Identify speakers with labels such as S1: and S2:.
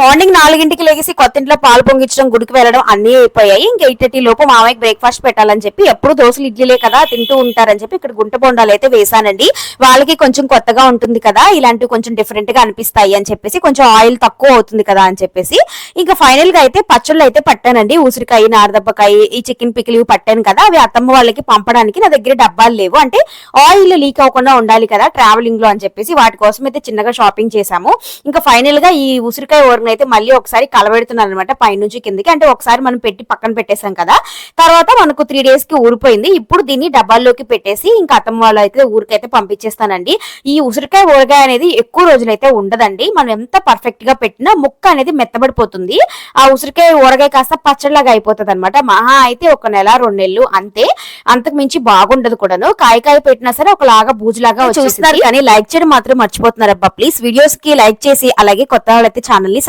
S1: Morning నాలుగింటికి లేచి కొత్త ఇంట్లో పాలు పొంగించడం గుడికి వెళ్ళడం అన్ని అయిపోయాయి. ఇంకా ఎయిట్ థర్టీ లోపు మామయ్యకి బ్రేక్ఫాస్ట్ పెట్టాలని చెప్పి ఎప్పుడు దోశలు ఇడ్లీలే కదా తింటూ ఉంటారని చెప్పి ఇక్కడ గుంట బొండాలు అయితే వేసానండి వాళ్ళకి కొంచెం కొత్తగా ఉంటుంది కదా ఇలాంటివి కొంచెం డిఫరెంట్గా అనిపిస్తాయి అని చెప్పేసి కొంచెం ఆయిల్ తక్కువ అవుతుంది కదా అని చెప్పేసి. ఇంకా ఫైనల్గా అయితే పచ్చళ్ళు అయితే పట్టానండి. ఉసిరికాయ నారదబ్బకాయ ఈ చికెన్ పికిల్ ఇవి పట్టాను కదా అవి అత్తమ్మ వాళ్ళకి పంపడానికి నా దగ్గర డబ్బాలు లేవు. అంటే ఆయిల్ లీక్ అవ్వకుండా ఉండాలి కదా ట్రావెలింగ్లో అని చెప్పేసి వాటి కోసం అయితే చిన్నగా షాపింగ్ చేశాము. ఇంకా ఫైనల్గా ఈ ఉసిరికాయ ఊరని అయితే మళ్ళీ ఒకసారి కలబెడుతున్నాను అనమాట పైనుంచి కిందకి. అంటే ఒకసారి మనం పెట్టి పక్కన పెట్టేశాం కదా. తర్వాత మనకు త్రీ డేస్కి ఊరిపోయింది ఇప్పుడు దీన్ని డబ్బాల్లోకి పెట్టేసి ఇంకా అత్తమ్మ వాళ్ళు అయితే ఊరికైతే పంపించేస్తానండి. ఈ ఉసిరికాయ ఊరగాయ అనేది ఎక్కువ రోజులైతే ఉండదండి. మనం ఎంత పర్ఫెక్ట్గా పెట్టినా ముక్క అనేది మెత్తబడిపోతుంది. ఆ ఉసిరికాయ ఊరగాయ కాస్త పచ్చడిలాగా అయిపోతుంది అనమాట మహా అయితే ఒక నెల రెండు నెలలు అంతే. అంతకు మించి బాగుండదు కూడాను. కాయ కాయ పెట్టినా సరే ఒకలాగా బూజులాగా చూస్తున్నారు కానీ లైక్ చేయడం మాత్రం మర్చిపోతున్నారు అబ్బా ప్లీజ్ వీడియోస్కి లైక్ చేసి అలాగే కొత్త వాళ్ళైతే ఛానల్ని